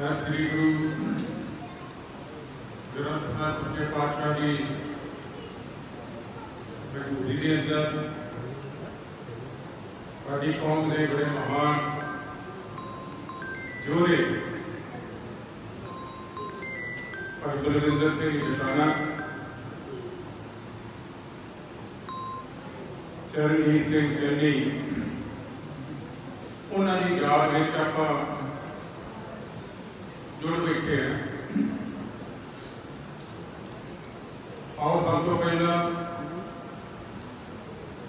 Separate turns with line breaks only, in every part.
ਸ੍ਰੀ ਗੁਰੂ ਗ੍ਰੰਥ ਸਾਹਿਬ ਸੱਚੇ ਪਾਤਸ਼ਾਹ ਦੀ ਹਜ਼ੂਰੀ ਦੇ ਅੰਦਰ ਸਾਡੀ ਕੌਮ ਦੇ ਬੜੇ ਮਹਾਨ ਜੋੜੇ ਭਾਈ ਬਲਵਿੰਦਰ ਸਿੰਘ ਜਟਾਣਾ ਚਰਨਜੀਤ ਸਿੰਘ ਚੰਨੀ ਉਹਨਾਂ ਦੀ ਯਾਦ ਵਿੱਚ ਆਪਾਂ ਜੁੜ ਬੈਠੇ ਹਾਂ ਆਓ ਸਭ ਤੋਂ ਪਹਿਲਾਂ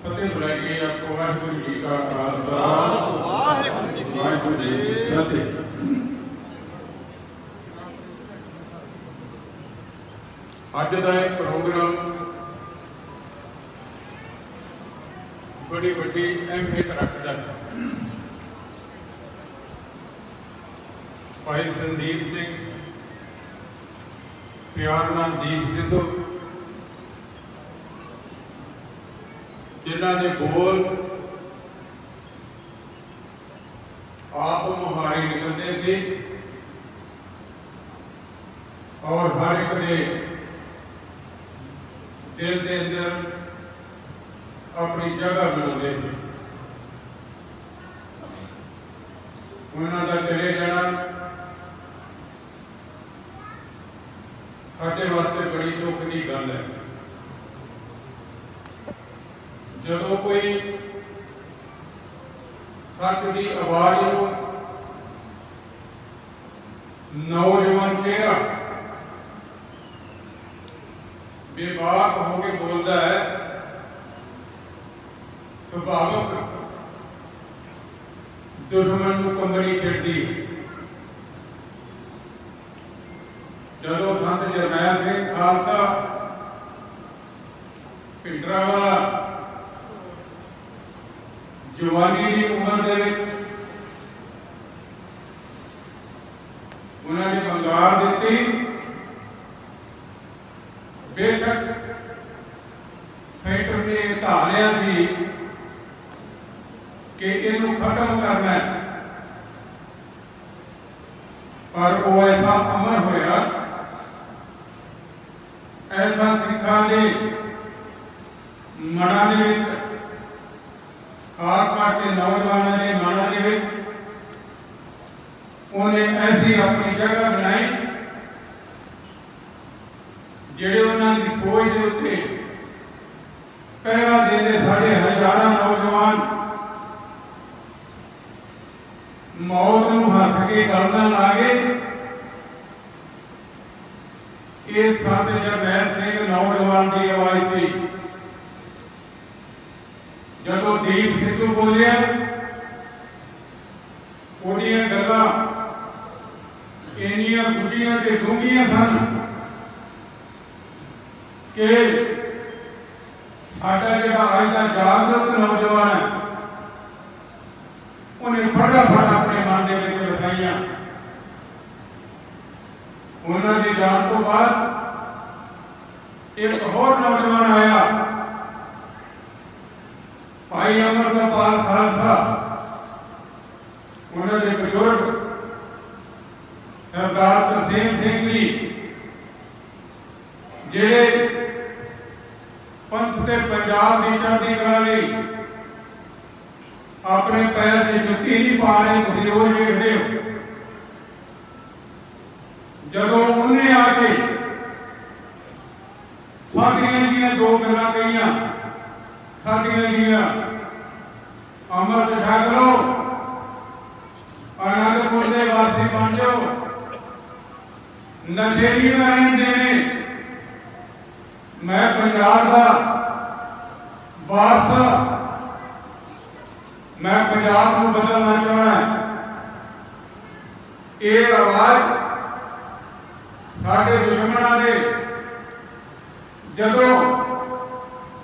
ਫਤਿਹ ਬੁਲਾਈਏ ਆਪਕੋ ਵਾਹਿਗੁਰੂ ਜੀ ਕਾ ਖਾਲਸਾ।
ਵਾਹਿਗੁਰੂ ਜੀ
ਵਾਹਿਗੁਰੂ ਜੀ ਕੀ ਫਤਿਹ। ਅੱਜ ਦਾ ਇਹ ਪ੍ਰੋਗਰਾਮ ਬੜੀ ਵੱਡੀ ਅਹਿਮੀਅਤ ਰੱਖਦਾ ਹੈ। ਭਾਈ ਸੰਦੀਪ ਸਿੰਘ ਪਿਆਰ ਨਾਲ ਦੀਪ ਸਿੱਧੂ ਜਿਨ੍ਹਾਂ ਦੇ ਬੋਲ ਆਪ ਮੁਹਾਰੇ ਨਿਕਲਦੇ ਸੀ ਔਰ ਹਰ ਇੱਕ ਦੇ ਦਿਲ ਦੇ ਅੰਦਰ ਆਪਣੀ ਜਗ੍ਹਾ ਬਣਾਉਂਦੇ ਸੀ ਉਹਨਾਂ ਦਾ ਚਲੇ ਜਾਣਾ ਸਾਡੇ ਵਾਸਤੇ ਬੜੀ ਦੁੱਖ ਦੀ ਗੱਲ ਹੈ। ਜਦੋਂ ਕੋਈ ਸੱਚ ਦੀ ਆਵਾਜ਼ ਨੂੰ ਨੌਜਵਾਨ ਚਿਹਰਾ ਬੇਬਾਕ ਹੋ ਕੇ ਬੋਲਦਾ ਹੈ, ਸੁਭਾਵਕ ਦੁਸ਼ਮਣ ਨੂੰ ਕੰਬਣੀ ਛੇੜਦੀ ਹੈ। ਜਦੋਂ ਸੰਤ ਜਰਨੈਲ ਸਿੰਘ ਖਾਲਸਾ, ਪਿੰਡਰਾਵਾ, ਜਵਾਨੀ ਦੀ ਉਮਰ ਦੇ ਵਿੱਚ ਉਹਨਾਂ ਨੇ ਬੰਗਾਲ ਦਿੱਤੀ। ਬੇਸ਼ੱਕ ਸੈਂਟਰ ਨੇ ਧਾਰਿਆ ਸੀ ਕਿ ਇਹਨੂੰ ਖਤਮ ਕਰਨਾ ਹੈ। ਪਰ ਉਹ ਐਸਾ ਅਮਰ ਹੋਇਆ ਐਸਾ ਸਿੱਖਾਂ ਦੇ ਮਨਾਂ ਦੇ ਵਿੱਚ ਖਾਸ ਕਰਕੇ ਨੌਜਵਾਨਾਂ ਦੇ ਮਨਾਂ ਦੇ ਵਿੱਚ ਉਹਨੇ ਐਸੀ ਆਪਣੀ ਜਗ੍ਹਾ ਬਣਾਈ ਜਿਹੜੇ ਉਹਨਾਂ ਦੀ ਸੋਚ ਦੇ ਉੱਤੇ ਪਹਿਰਾ ਦੇਦੇ ਸਾਡੇ ਹਜ਼ਾਰਾਂ ਨੌਜਵਾਨ ਮੌਤ ਨੂੰ ਹੱਥ ਕੇ ਡਰਨਾ ਲਾਗੇ ਇਹ ਸੰਤ ਜਰਨੈਲ ਸਿੰਘ ਨੌਜਵਾਨ ਦੀ ਆਵਾਜ਼ ਸੀ ਜਦੋਂ ਦੀਪ ਸਿੱਧੂ ਬੋਲਿਆ ਉਹਦੀਆਂ ਗੱਲਾਂ ਇੰਨੀਆਂ ਗੁੱਡੀਆਂ ਤੇ ਡੂੰਘੀਆਂ ਸਨ ਕਿ ਸਾਡਾ ਜਿਹੜਾ ਅੱਜ ਦਾ ਜਾਗਰੂਕ ਨੌਜਵਾਨ ਹੈ ਉਹਨੇ ਫਟਾਫਟ ਆਪਣੇ ਮਨ ਦੇ ਵਿੱਚ ਵਸਾਈਆਂ ਉਹਨਾਂ ਦੀ ਜਾਣ ਤੋਂ ਬਾਅਦ ਇੱਕ ਹੋਰ ਨੌਜਵਾਨ ਆਇਆ। ਭਾਈ ਅਮਰਪਾਲ ਖਾਲਸਾ, ਉਹਨਾਂ ਦੇ ਬਜ਼ੁਰਗ ਸਰਦਾਰ ਤਰਸੇਮ ਸਿੰਘ ਜੀ, ਜਿਹੜੇ ਪੰਥ ਤੇ ਪੰਜਾਬ ਦੀ ਚੜ੍ਹਦੀ ਕਲਾ ਲਈ ਆਪਣੇ ਪੈਰ ਤੇ ਜੁੱਤੀ ਨਹੀਂ ਪਾ ਰਹੇ, ਤੁਸੀਂ ਰੋਜ਼ ਵੇਖਦੇ ਹੋ। ਜਦੋਂ ਉਹਨੇ ਆ ਕੇ ਸਾਡੀਆਂ ਜੀਆਂ ਦੋ ਗੱਲਾਂ ਕਹੀਆਂ, ਸਾਡੀਆਂ ਜੀਆਂ ਅਮਰਤ ਛਕ ਲਓ, ਅਨੰਦਪੁਰ ਦੇ ਵਾਸੀ ਬਣ ਜਾਓ ਨਸ਼ੇੜੀ ਨਾ ਰਹਿੰਦੇ ਨੇ। ਮੈਂ ਪੰਜਾਬ ਦਾ ਵਾਰਸਾ, ਮੈਂ ਪੰਜਾਬ ਨੂੰ ਬਦਲਣਾ ਚਾਹਣਾ ਇਹ ਆਵਾਜ਼ ਸਾਡੇ ਦੁਸ਼ਮਣਾਂ ਦੇ ਜਦੋਂ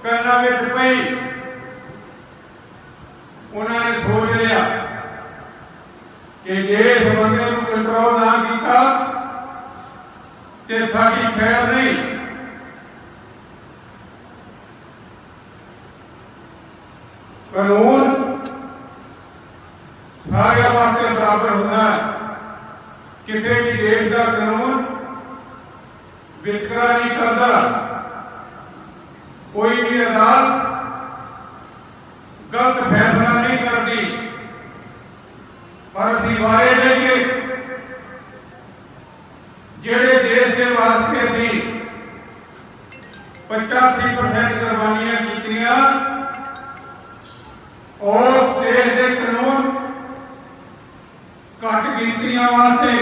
ਕੰਨਾਂ ਵਿੱਚ ਪਈ, ਉਹਨਾਂ ਨੇ ਸੋਚ ਲਿਆ ਕਿ ਜੇ ਇਸ ਬੰਦੇ ਨੂੰ ਕੰਟਰੋਲ ਨਾ ਕੀਤਾ ਤੇ ਸਾਡੀ ਖੈਰ ਨਹੀਂ। ਕਾਨੂੰਨ ਸਾਰਿਆਂ ਵਾਸਤੇ ਬਰਾਬਰ ਹੁੰਦਾ ਹੈ। ਕਿਸੇ ਵੀ ਦੇਸ਼ ਦਾ ਕਾਨੂੰਨ ਵਿਤਕਰਾ ਨਹੀਂ ਕਰਦਾ। ਕੋਈ ਵੀ ਅਦਾਲਤ ਗਲਤ ਫੈਸਲਾ ਨਹੀਂ ਕਰਦੀ ਪਰ ਅਸੀਂ ਵਾਰੇ ਲਈਏ ਜਿਹੜੇ ਦੇਸ਼ ਦੇ ਵਾਸਤੇ ਅਸੀਂ 85% ਕੁਰਬਾਨੀਆਂ ਕੀਤੀਆਂ ਉਸ ਦੇਸ਼ ਦੇ ਕਾਨੂੰਨ ਘੱਟ ਗਿਣਤੀਆਂ ਵਾਸਤੇ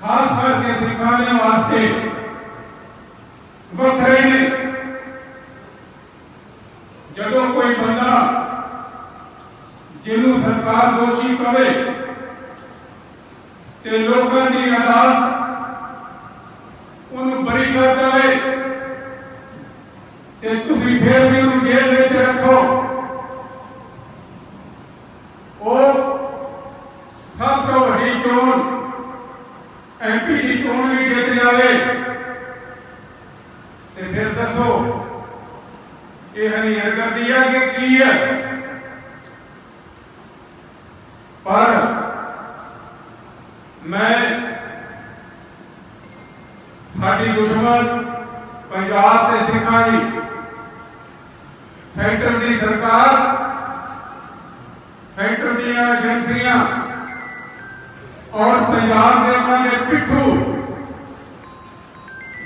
ਖਾਸ ਕਰਕੇ ਸਿੱਖਾਂ ਦੇ ਵਾਸਤੇ ਵੱਖਰੇ ਨੇ ਜਦੋਂ ਕੋਈ ਬੰਦਾ ਜਿਹਨੂੰ ਸਰਕਾਰ ਦੋਸ਼ੀ ਕਵੇ ਤੇ ਲੋਕਾਂ ਦੀ ਅਦਾਲਤ ਉਹਨੂੰ ਬਰੀ ਕਰ ਦੇਵੇ ਤੇ ਤੁਸੀਂ ਫੇਰ ਵੀ ਉਹਨੂੰ ਜੇਲ੍ਹ ਵਿੱਚ ਰੱਖੋ। ਉਹ ਸਭ ਤੋਂ ਵੱਡੀ ਚੋਣ ਐਮਪੀ ਦੀ ਚੋਣ ਵੀ ਜਿੱਤ ਜਾਵੇ। ਤੇ ਫਿਰ ਦੱਸੋ, ਇਹ ਹਨੀਰਗਰਦੀ ਹੈ ਕਿ ਕੀ ਹੈ? ਪਰ ਮੈਂ ਸਾਡੀ ਦੁਸ਼ਮਣ ਪੰਜਾਬ ਦੇ ਸਿੱਖਾਂ ਦੀ, ਸੈਂਟਰ ਦੀ ਸਰਕਾਰ, ਸੈਂਟਰ ਦੀਆਂ ਏਜੰਸੀਆਂ ਔਰ ਪੰਜਾਬ ਦੇ ਉਹਨਾਂ ਦੇ ਪਿੱਠੂ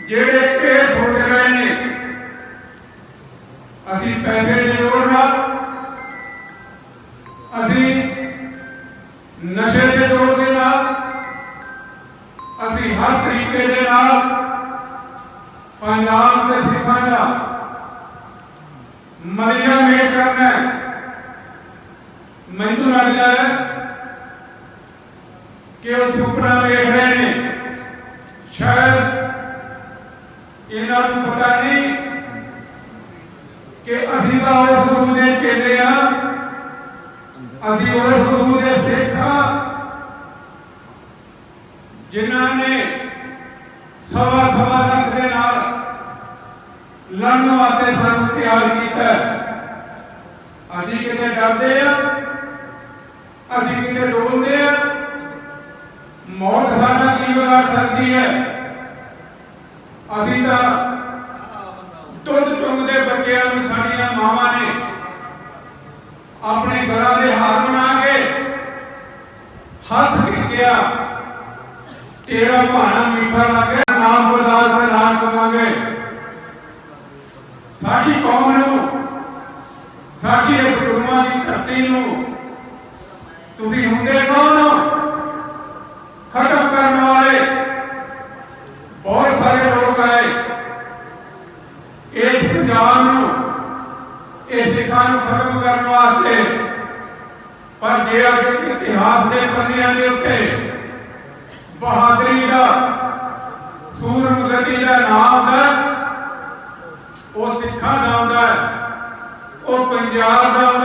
ਜਿਹੜੇ ਕੇਸ ਹੋ ਰਹੇ ਨੇ, ਅਸੀਂ ਪੈਸੇ ਦੇ ਜ਼ੋਰ ਨਾਲ ਪੰਜਾਬ ਦੇ ਸਿੱਖਾਂ ਦਾ ਮਰਿਆ ਮੇਟ ਕਰਨਾ ਹੈ ਮੈਨੂੰ ਲੱਗਦਾ ਹੈ ਕਿ ਉਹ ਸੁਪਨਾ ਵੇਖ ਰਹੇ ਨੇ ਸ਼ਾਇਦ ਇਹਨਾਂ ਨੂੰ ਪਤਾ ਨਹੀਂ ਕਿ ਅਸੀਂ ਤਾਂ ਉਸ ਗੁਰੂ ਦੇ ਚੇਲੇ ਆ ਅਸੀਂ ਉਸ ਗੁਰੂ ਦੇ ਸਿੱਖ ਹਾਂ ਜਿਨ੍ਹਾਂ ਨੇ ਸਵਾ ਸਵਾ ਲੱਖ ਦੇ ਨਾਲ ਲੜਨ ਵਾਸਤੇ ਸਾਨੂੰ ਤਿਆਰ ਕੀਤਾ ਅਸੀਂ ਕਿਤੇ ਡਰਦੇ ਆ ਅਸੀਂ ਕਿਤੇ ਡੋਲਦੇ ਆ ਮੌਤ ਸਾਡਾ ਕੀ ਵਿਗਾੜ ਸਕਦੀ ਹੈ? ਅਸੀਂ ਤਾਂ ਦੁੱਧ ਚੁੰਗਦੇ ਬੱਚਿਆਂ ਨੂੰ ਸਾਡੀਆਂ ਮਾਵਾਂ ਨੇ। ਆਪਣੇ ਘਰਾਂ ਦੇ ਹਾਰ ਬਣਾ ਕੇ ਹੱਸ ਕੇ ਕਿਹਾ ਤੇਰਾ ਭਾਣਾ ਮਿੱਠਾ ਲੱਗੇ ਨਾਮ ਬਦਾਲ ਨਾਮ ਕਮਾਂਗੇ ਸਾਡੀ ਕੌਮ ਨੂੰ ਸਾਡੀ ਇਸ ਗੁਰੂਆਂ ਦੀ ਧਰਤੀ ਨੂੰ। ਤੁਸੀਂ ਹੁੰਦੇ ਕੌਣ ਹੋ? ਖਤਮ ਕਰਨ ਵਾਲੇ। ਬਹੁਤ ਸਾਰੇ ਲੋਕ ਆਏ। ਇਸ ਪੰਜਾਬ ਨੂੰ, ਇਹ ਸਿੱਖਾਂ ਨੂੰ ਖਤਮ ਕਰਨ ਵਾਸਤੇ। ਪਰ ਜੇ ਅੱਜ ਇਤਿਹਾਸ ਦੇ ਪੰਨਿਆਂ ਦੇ ਉੱਤੇ ਬਹਾਦਰੀ ਦਾ ਸੂਰਮਗਤੀ ਦਾ ਨਾਮ ਹੈ ਉਹ ਸਿੱਖਾਂ ਦਾ ਆਉਂਦਾ ਹੈ, ਉਹ ਪੰਜਾਬ ਦਾ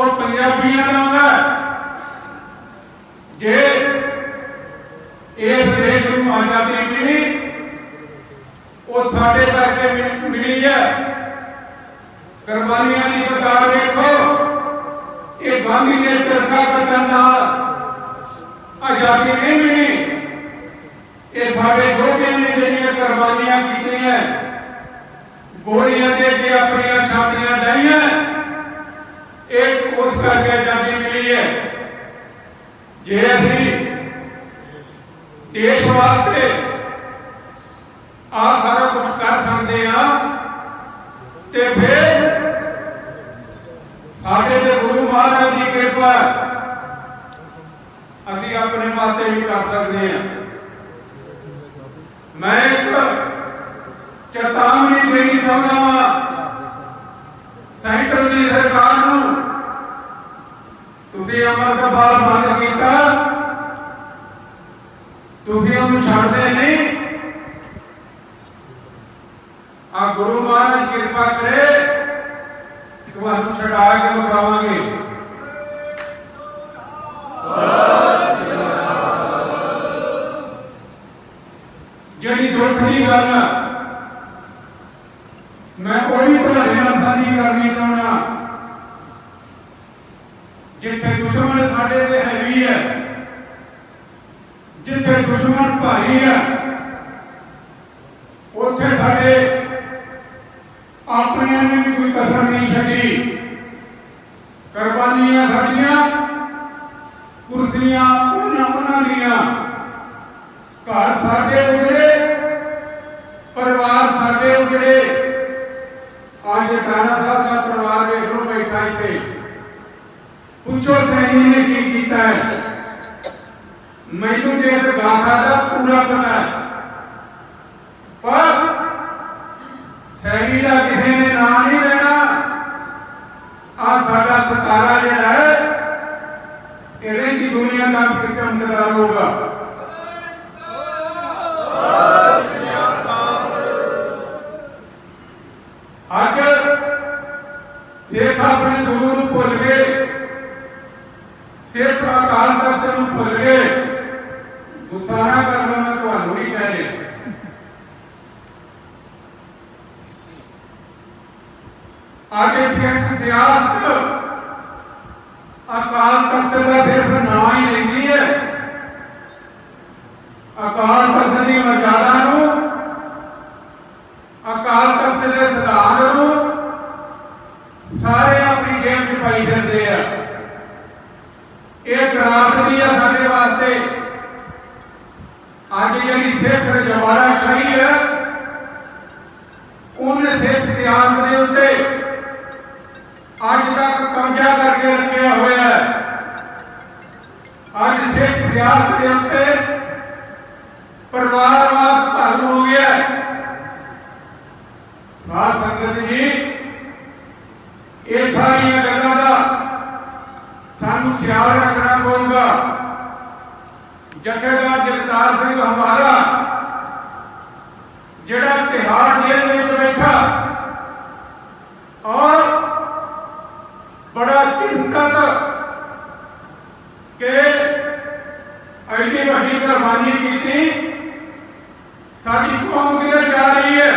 ਉਹ ਪੰਜਾਬੀਆਂ ਦਾ ਆਉਂਦਾ ਜੇ ਇਸ ਦੇਸ਼ ਨੂੰ ਆਜ਼ਾਦੀ ਮਿਲੀ, ਉਹ ਸਾਡੇ ਕਰਕੇ ਮਿਲੀ ਹੈ। ਕੁਰਬਾਨੀਆਂ ਦੀ ਕਤਾਰ ਵੇਖੋ, ਇਹ ਗਾਂਧੀ ਨੇ ਚਰਖਾ ਕੱਤਣ ਨਾਲ ਆਜ਼ਾਦੀ ਨਹੀਂ ਮਿਲੀ। ਇਹ ਸਾਡੇ ਯੋਧਿਆਂ ਨੇ ਜਿਹੜੀਆਂ ਕੁਰਬਾਨੀਆਂ ਕੀਤੀਆਂ ਗੋਲੀਆਂ ਦੇਸ਼ ਵਾਸਤੇ ਆ ਸਾਰਾ ਕੁਝ ਕਰ ਸਕਦੇ ਆ ਤੇ ਫਿਰ ਸਾਡੇ ਤੇ ਗੁਰੂ ਮਹਾਰਾਜ ਦੀ ਕਿਰਪਾ ਅਸੀਂ ਆਪਣੇ ਵਾਸਤੇ ਵੀ ਕਰ ਸਕਦੇ ਹਾਂ। ਮੈਂ ਇੱਕ ਚੇਤਾਵਨੀ ਦੇਣੀ ਚਾਹੁੰਦਾ ਹਾਂ। ਸੈਂਟਰ ਦੀ ਸਰਕਾਰ ਨੂੰ ਤੁਸੀਂ ਅਮਰਤਪਾਲ ਬੰਦ ਕੀਤਾ। ਤੁਸੀਂ ਉਹਨੂੰ ਛੱਡਦੇ ਨਹੀਂ। ਆ ਗੁਰੂ ਮਹਾਰਾਜ ਕਿਰਪਾ ਕਰੇ ਤੁਹਾਨੂੰ ਛਡਾ ਕੇ ਵਿਖਾਵਾਂਗੇ। ਜਿਹੜੀ ਦੁੱਖ ਦੀ ਗੱਲ ਆ, ਮੈਂ ਉਹੀ ਤੁਹਾਡੇ ਨਾਲ ਸਾਂਝੀ ਕਰਨੀ ਚਾਹੁੰਦਾ ਜਿੱਥੇ ਦੁਸ਼ਮਣ ਸਾਡੇ ਤੇ ਹੈਵੀ ਹੈ ਜਿੱਥੇ ਦੁਸ਼ਮਣ ਭਾਰੀ ਹੈ ਉੱਥੇ ਸਾਡੇ ਆਪਣਿਆਂ ਨੇ ਵੀ ਕੋਈ ਕਸਰ ਨਹੀਂ ਛੱਡੀ ਕੁਰਬਾਨੀਆਂ ਸਾਡੀਆਂ ਕੁਰਸੀਆਂ ਉਹਨਾਂ ਉਹਨਾਂ ਦੀਆਂ ਘਰ ਸਾਡੇ ਉਜੜੇ, ਪਰਿਵਾਰ ਸਾਡੇ ਉਜੜੇ। ਅੱਜ ਟਾਣਾ ਸਾਹਿਬ ਦਾ ਪਰਿਵਾਰ ਵੇਖ ਲਓ ਬੈਠਾ ਇੱਥੇ। ਪੁੱਛੋ ਸੈਣੀ ਨੇ ਕੀ ਕੀਤਾ ਹੈ? ਮੈਨੂੰ ਜੇ ਗਾਥਾ ਦਾ ਪੂਰਾ ਪਤਾ ਹੈ। ਪਰ ਸੈਣੀ ਦਾ ਕਿਸੇ ਨੇ ਨਾਂ ਨਹੀਂ ਲੈਣਾ। ਆ ਸਾਡਾ ਸਤਾਰਾ ਜਿਹੜਾ ਹੈ ਇਹ ਰਹਿੰਦੀ ਦੁਨੀਆ ਦਾ ਇੱਕ ਚਮਕਦਾਰ ਹੋਗਾ ਅੱਜ ਸਿੱਖ ਆਪਣੇ ਗੁਰੂ ਨੂੰ ਭੁੱਲ ਗਏ। ਸਿੱਖ ਅਕਾਲ ਤਖਤ ਨੂੰ ਭੁੱਲ ਗਏ। ਗੁੱਸਾ ਨਾ ਕਰਨਾ ਮੈਂ ਤੁਹਾਨੂੰ ਨਹੀਂ ਕਹਿ ਰਿਹਾ। ਅੱਜ ਸਿੱਖ ਸਿਆਸਤ ਅਕਾਲ ਤਖਤ ਦਾ ਸਿਰਫ ਨਾਂ ਹੀ ਲੈਂਦੀ ਹੈ ਅਕਾਲ ਤਖਤ ਦੀ ਮਰਜ਼ਾਦਾ ਨੂੰ ਅਕਾਲ ਤਖਤ ਦੇ ਸਿਧਾਂਤ ਨੂੰ ਸਾਰੇ ਆਪਣੀ ਜੇਬ 'ਚ ਪਾਈ ਫਿਰਦੇ ਆ ਇਹ ਤਰਾਸਦੀ ਆ ਸਾਡੇ ਵਾਸਤੇ ਅੱਜ ਜਿਹੜੀ ਸਿੱਖ ਰਜਵਾੜਾ ਸ਼ਾਹੀ ਹੈ ਉਹਨੇ ਸਿੱਖ ਸਿਆਸਤ ਦੇ ਉੱਤੇ ਅੱਜ ਤੱਕ ਕਬਜ਼ਾ ਕਰਕੇ ਰੱਖਿਆ ਹੋਇਆ ਹੈ ਅੱਜ ਸਿੱਖ ਸਿਆਸਤ ਦੇ ਉੱਤੇ ਪਰਿਵਾਰਵਾਦ ਭਰਨ ਹੋ ਗਿਆ ਸਾਧ ਸੰਗਤ ਜੀ, ਇਹ ਸਾਰੀਆਂ ਗੱਲਾਂ ਦਾ ਸਾਨੂੰ ਖਿਆਲ ਰੱਖਣਾ ਪਊਗਾ। ਜਥੇਦਾਰ ਜਗਤਾਰ ਸਿੰਘ ਹਮਾਰਾ, ਜਿਹੜਾ ਤਿਹਾੜ ਜੇਲ੍ਹ ਵਿੱਚ ਬੈਠਾ ਔਰ ਬੜਾ ਚਿੰਤਤ ਕਿ ਐਡੀ ਵੱਡੀ ਕੁਰਬਾਨੀ ਕੀਤੀ। ਸਾਡੀ ਕੌਮ ਕਿਧਰ ਜਾ ਰਹੀ ਹੈ?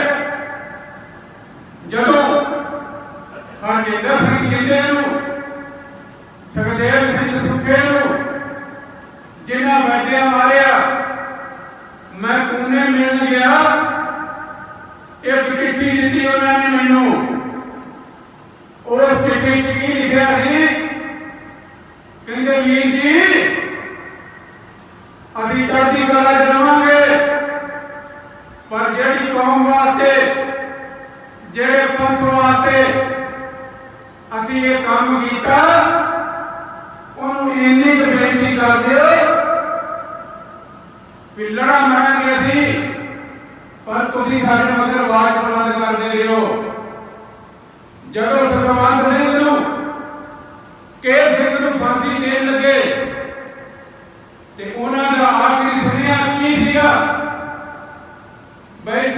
ਜਦੋਂ ਹਰਜਿੰਦਰ ਸਿੰਘ ਜਿੰਦੇ ਨੂੰ ਸੁਖਦੇਵ ਸਿੰਘ ਸੁੱਖੇ ਨੂੰ ਜਿਨ੍ਹਾਂ ਵੈਦਿਆ ਮਾਰਿਆ ਮੈਂ ਪੁਣੇ ਮਿਲਣ ਗਿਆ ਇੱਕ ਚਿੱਠੀ ਦਿੱਤੀ ਉਹਨਾਂ ਨੇ ਮੈਨੂੰ ਉਸ ਚਿੱਠੀ 'ਚ ਕੀ ਲਿਖਿਆ ਸੀ ਕਹਿੰਦੇ ਵੀਰ ਜੀ ਅਸੀਂ ਚੜ੍ਹਦੀ ਕਲਾ ਚ ਪਰ ਜਿਹੜੀ ਕੌਮ ਵਾਸਤੇ, ਜਿਹੜੇ ਪੰਥ ਵਾਸਤੇ ਅਸੀਂ ਇਹ ਕੰਮ ਕੀਤਾ, ਉਹਨੂੰ ਇੰਨੀ ਕੁ ਬੇਨਤੀ ਕਰਦੇ ਵੀ ਲੜਾ ਮਾਰਾਂਗੇ ਅਸੀਂ, ਪਰ ਤੁਸੀਂ ਸਾਡੇ ਮਗਰ ਆਵਾਜ਼ ਬੁਲੰਦ ਕਰਦੇ ਰਹੋ। ਜਦੋਂ ਸਤਵੰਤ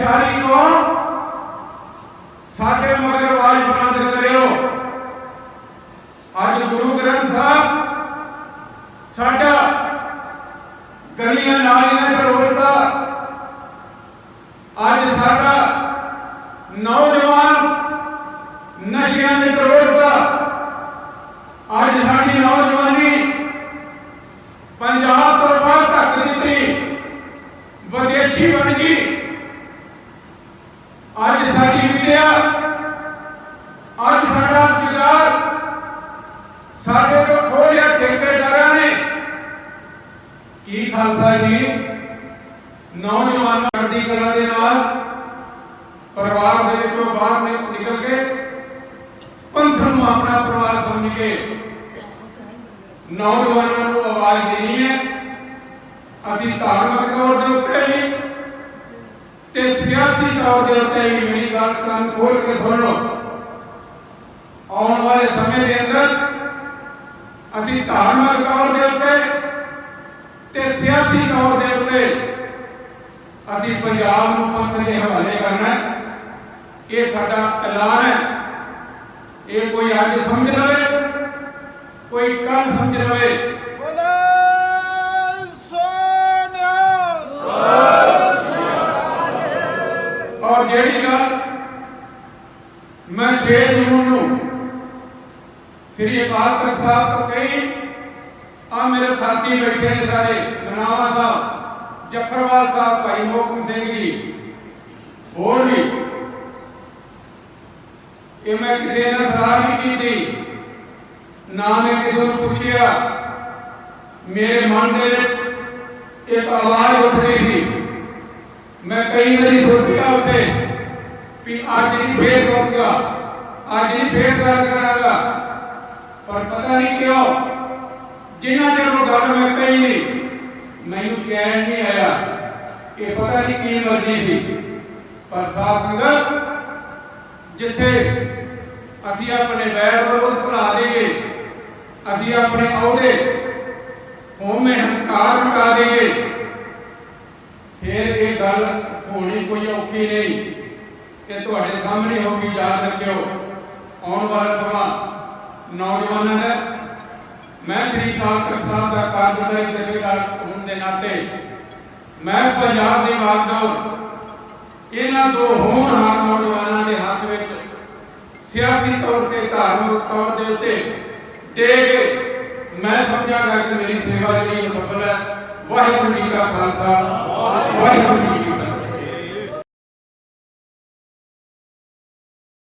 कार्य ਸਾਡੀ ਵਿਦਿਆ ਅੱਜ ਸਾਡਾ ਰੁਜ਼ਗਾਰ ਸਾਡੇ ਤੋਂ ਖੋਲਿਆ ਠੇਕੇਦਾਰਾਂ ਨੇ ਕੀ ਖਾਲਸਾ ਜੀ ਨੌਜਵਾਨਾਂ ਚੜ੍ਹਦੀ ਕਲਾ ਦੇ ਨਾਲ ਪਰਿਵਾਰ ਦੇ ਵਿੱਚੋਂ ਬਾਹਰ ਨਿਕ- ਨਿਕਲ ਕੇ ਪੰਥ ਨੂੰ ਆਪਣਾ ਪਰਿਵਾਰ ਸਮਝ ਕੇ ਨੌਜਵਾਨਾਂ ਨੂੰ ਆਵਾਜ਼ ਦੇਣੀ ਹੈ ਅਸੀਂ ਧਾਰਮਿਕ ਤੌਰ ਦੇ ਉੱਤੇ ਵੀ ਤੇ ਸਿਆਸੀ ਤੌਰ ਦੇ ਉੱਤੇ ਵੀ ਮੇਰੀ ਗੱਲ ਕੰਨ ਖੋਲ ਕੇ ਸੁਣ ਲਓ। ਆਉਣ ਵਾਲੇ ਸਮੇਂ ਦੇ ਅਸੀਂ ਧਾਰਮਿਕ ਤੌਰ ਦੇ ਉੱਤੇ ਤੇ ਸਿਆਸੀ ਤੌਰ ਦੇ ਉੱਤੇ ਅਸੀਂ ਪੰਜਾਬ ਨੂੰ ਪੰਥ ਦੇ ਹਵਾਲੇ ਕਰਨਾ ਇਹ ਸਾਡਾ ਐਲਾਨ ਹੈ। ਇਹ ਕੋਈ ਅੱਜ ਸਮਝ ਲਵੇ, ਕੋਈ ਕੱਲ ਸਮਝ ਲਵੇ। ਜਿਹੜੀ ਗੱਲ? ਮੈਂ 6 ਜੂਨ ਨੂੰ ਸ੍ਰੀ ਅਕਾਲ ਤਖਤ ਸਾਹਿਬ ਤੋਂ ਕਹੀ, ਆ ਮੇਰੇ ਸਾਥੀ ਬੈਠੇ ਨੇ ਸਾਰੇ ਮਨਾਵਾ ਸਾਹਿਬ, ਜਫਰਵਾਲ ਸਾਹਿਬ, ਭਾਈ ਮੋਹਕਮ ਸਿੰਘ ਜੀ। ਹੋਰ ਵੀ ਇਹ ਮੈਂ ਕਿਸੇ ਨਾਲ ਸਲਾਹ ਨਹੀਂ ਕੀਤੀ, ਨਾ ਮੈਂ ਕਿਸੇ ਨੂੰ ਪੁੱਛਿਆ। ਮੇਰੇ ਮਨ ਦੇ ਵਿੱਚ ਇੱਕ ਆਵਾਜ਼ ਉੱਠ ਰਹੀ ਸੀ। ਮੈਂ ਕਈ ਵਾਰੀ ਸੋਚਿਆ ਉੱਥੇ ਵੀ ਅੱਜ ਨਹੀਂ ਫੇਰ ਕਹੂੰਗਾ ਅੱਜ ਨਹੀਂ ਫੇਰ ਗੱਲ ਕਰਾਂਗਾ ਪਰ ਪਤਾ ਨਹੀਂ ਕਿਉਂ ਜਿੰਨਾ ਚਿਰ ਉਹ ਗੱਲ ਮੈਂ ਕਹੀ ਨਹੀਂ ਮੈਨੂੰ ਕਹਿਣ ਨਹੀਂ ਆਇਆ ਕਿ ਪਤਾ ਨਹੀਂ ਕੀ ਮਰਜ਼ੀ ਸੀ ਪਰ ਸਾਧ ਸੰਗਤ ਜਿੱਥੇ ਅਸੀਂ ਆਪਣੇ ਵੈਰ ਵਿਰੋਧ ਭੁਲਾ ਦੇਈਏ ਅਸੀਂ ਆਪਣੇ ਅਹੁਦੇ ਹੋਮੇ ਹੰਕਾਰ ਮੁਕਾ ਦੇਈਏ ਫਿਰ ਇਹ ਗੱਲ ਹੋਣੀ ਕੋਈ ਔਖੀ ਨਹੀਂ ਕਿ ਤੁਹਾਡੇ ਸਾਹਮਣੇ ਹੋਗੀ ਯਾਦ ਰੱਖਿਓ, ਆਉਣ ਵਾਲਾ ਸਮਾਂ ਨੌਜਵਾਨਾਂ ਦਾ ਮੈਂ ਸ੍ਰੀ ਅਕਾਲ ਸਾਹਿਬ ਦਾ ਕਾਰਜਕਾਰੀ ਜਥੇਦਾਰ ਹੋਣ ਦੇ ਨਾਤੇ ਮੈਂ ਪੰਜਾਬ ਦੇ ਵਾਗਡੋਰ ਇਹਨਾਂ ਦੋ ਹੋਣਹਾਰ ਨੌਜਵਾਨਾਂ ਦੇ ਹੱਥ ਵਿੱਚ ਸਿਆਸੀ ਤੌਰ ਤੇ, ਧਾਰਮਿਕ ਤੌਰ ਦੇ ਉੱਤੇ ਦੇ ਮੈਂ ਸਮਝਾਂਗਾ ਕਿ ਮੇਰੀ ਸੇਵਾ ਜਿਹੜੀ ਉਹ ਸਫਲ ਹੈ। ਵਾਹਿਗੁਰੂ ਜੀ ਕਾ ਖਾਲਸਾ, ਵਾਹਿਗੁਰੂ ਜੀ